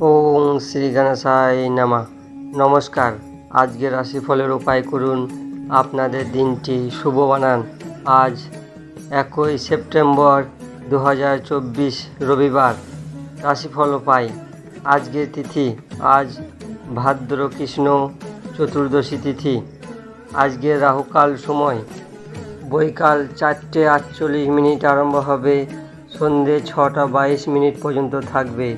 ওং শ্রী গণেশায় নামা। নমস্কার। আজকের রাশিফলের উপায় করুন। আপনাদের দিনটি শুভ বানান। আজ একই সেপ্টেম্বর দু হাজার চব্বিশ রবিবার। রাশিফল উপায়। আজকের তিথি। আজ ভাদ্র কৃষ্ণ চতুর্দশী তিথি। আজকের রাহুকাল সময়। বৈকাল চারটে আটচল্লিশ মিনিট আরম্ভ হবে। সন্ধে ছটা বাইশ মিনিট পর্যন্ত থাকবে।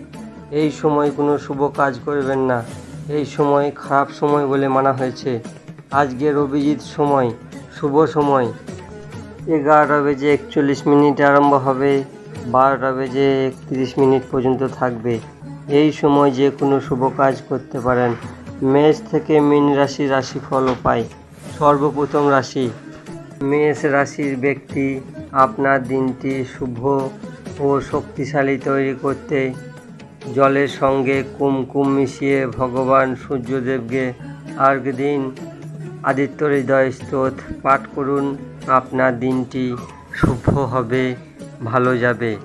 এই সময় কোনো শুভ কাজ করবেন না। এই সময় খারাপ সময় বলে মানা হয়েছে। আজকের অভিজিৎ সময়, শুভ সময়। এগারোটা বেজে একচল্লিশ মিনিট আরম্ভ হবে, বারোটা বেজে একত্রিশ মিনিট পর্যন্ত থাকবে। এই সময় যে কোনো শুভ কাজ করতে পারেন। মেষ থেকে মীন রাশি রাশিফল পায়। সর্বপ্রথম রাশি, মেষ রাশির ব্যক্তি আপনার দিনটি শুভ ও শক্তিশালী তৈরি করতে জলের সঙ্গে কুমকুম মিশিয়ে ভগবান সূর্যদেবকে আর্ঘ দিন আদিত্য হৃদয় স্তোত পাঠ করুন। আপনার দিনটি শুভ হবে, ভালো যাবে।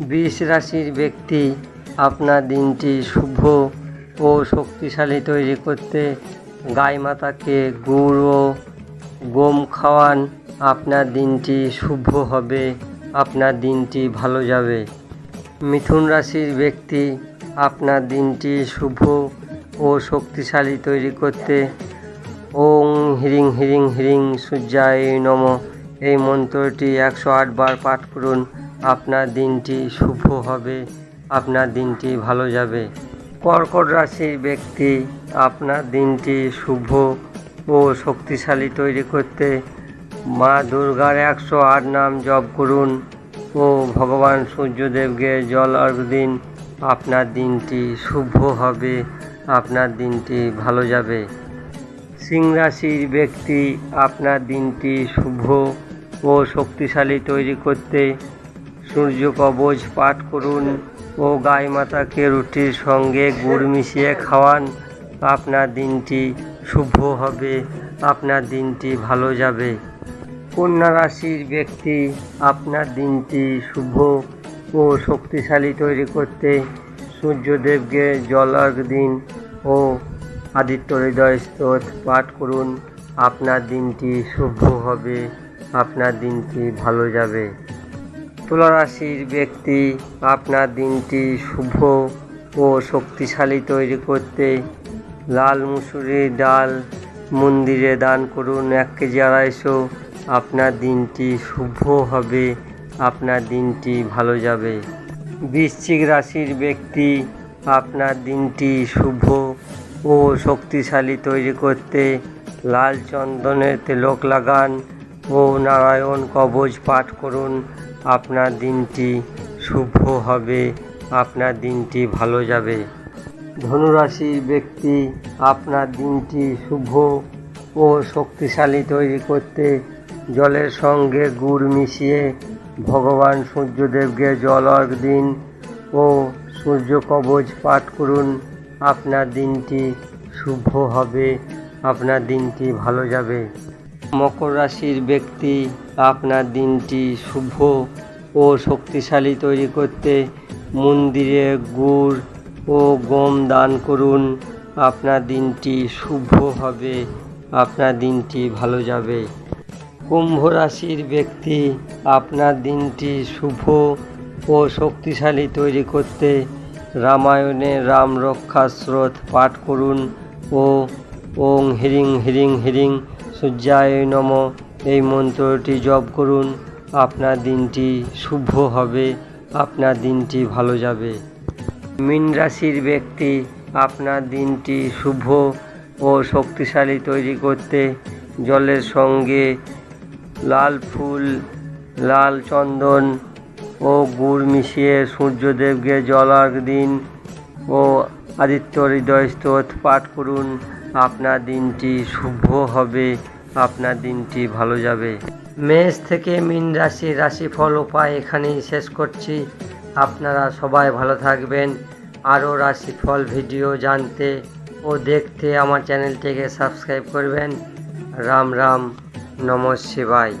বৃষ রাশির ব্যক্তি, আপনার দিনটি শুভ ও শক্তিশালী তৈরি করতে গাই মাতাকে গুড় ও গম খাওয়ান। আপনার দিনটি শুভ হবে, আপনার দিনটি ভালো যাবে। মিথুন রাশির ব্যক্তি, আপনার দিনটি শুভ ও শক্তিশালী তৈরি করতে। ওং হিরিং হিরিং হিরিং সূর্যায় নম। এই মন্ত্রটি একশো আট বার পাঠ করুন। আপনার দিনটি শুভ হবে, আপনার দিনটি ভালো যাবে। কর্কট রাশির ব্যক্তি, আপনার দিনটি শুভ ও শক্তিশালী তৈরি করতে। মা দুর্গার একশো আট নাম জপ করুন। ও ভগবান সূর্যদেবকে জল অর্ঘ দিন। আপনার দিনটি শুভ হবে, আপনার দিনটি ভালো যাবে। সিং রাশির ব্যক্তি আপনার দিনটি শুভ ও শক্তিশালী তৈরি করতে সূর্য কবচ পাঠ করুন ও গাই মাতাকে রুটির সঙ্গে গুড় মিশিয়ে খাওয়ান। আপনার দিনটি শুভ হবে, আপনার দিনটি ভালো যাবে। কন্যা রাশির ব্যক্তি আপনার দিনটি শুভ ও শক্তিশালী তৈরি করতে সূর্যদেবকে জল অর্ঘ দিন ও আদিত্য হৃদয় স্তোত পাঠ করুন। আপনার দিনটি শুভ হবে, আপনার দিনটি ভালো যাবে। তুলা রাশির ব্যক্তি আপনার দিনটি শুভ ও শক্তিশালী তৈরি করতে লাল মুসুরির ডাল মন্দিরে দান করুন। এক কেজি আড়াইশো আপনার দিনটি শুভ হবে, আপনার দিনটি ভালো যাবে। বৃশ্চিক রাশির ব্যক্তি আপনার দিনটি শুভ ও শক্তিশালী তৈরি করতে লাল চন্দনের তেলক লাগান ও নারায়ণ কবচ পাঠ করুন। আপনার দিনটি শুভ হবে, আপনার দিনটি ভালো যাবে। ধনুরাশির ব্যক্তি আপনার দিনটি শুভ ও শক্তিশালী তৈরি করতে জলের সঙ্গে গুড় মিশিয়ে ভগবান সূর্যদেবকে জল অর্ঘ দিন ও সূর্য কবচ পাঠ করুন। আপনার দিনটি শুভ হবে, আপনার দিনটি ভালো যাবে। মকর রাশির ব্যক্তি, আপনার দিনটি শুভ ও শক্তিশালী তৈরি করতে মন্দিরে গুড় ও গম দান করুন। আপনার দিনটি শুভ হবে, আপনার দিনটি ভালো যাবে। কুম্ভ রাশির ব্যক্তি আপনার দিনটি শুভ ও শক্তিশালী তৈরি করতে রামায়ণে রাম রক্ষা স্রোত পাঠ করুন ও ওং হিরিং হিরিং হিরিং সূর্যায় নম। এই মন্ত্রটি জপ করুন। আপনার দিনটি শুভ হবে, আপনার দিনটি ভালো যাবে। মীন রাশির ব্যক্তি আপনার দিনটি শুভ ও শক্তিশালী তৈরি করতে জলের সঙ্গে লাল ফুল, লাল চন্দন ও গুড় মিশিয়ে সূর্যদেবকে জল অর্ঘ দিন ও আদিত্য হৃদয় স্তোত পাঠ করুন। আপনার দিনটি শুভ হবে, আপনার দিনটি ভালো যাবে। মেষ থেকে মীন রাশি রাশিফল উপায় এখানেই শেষ করছি। আপনারা সবাই ভালো থাকবেন। আরও রাশিফল ভিডিও জানতে ও দেখতে আমার চ্যানেলটিকে সাবস্ক্রাইব করবেন। রাম রাম। নমঃ শিবায়।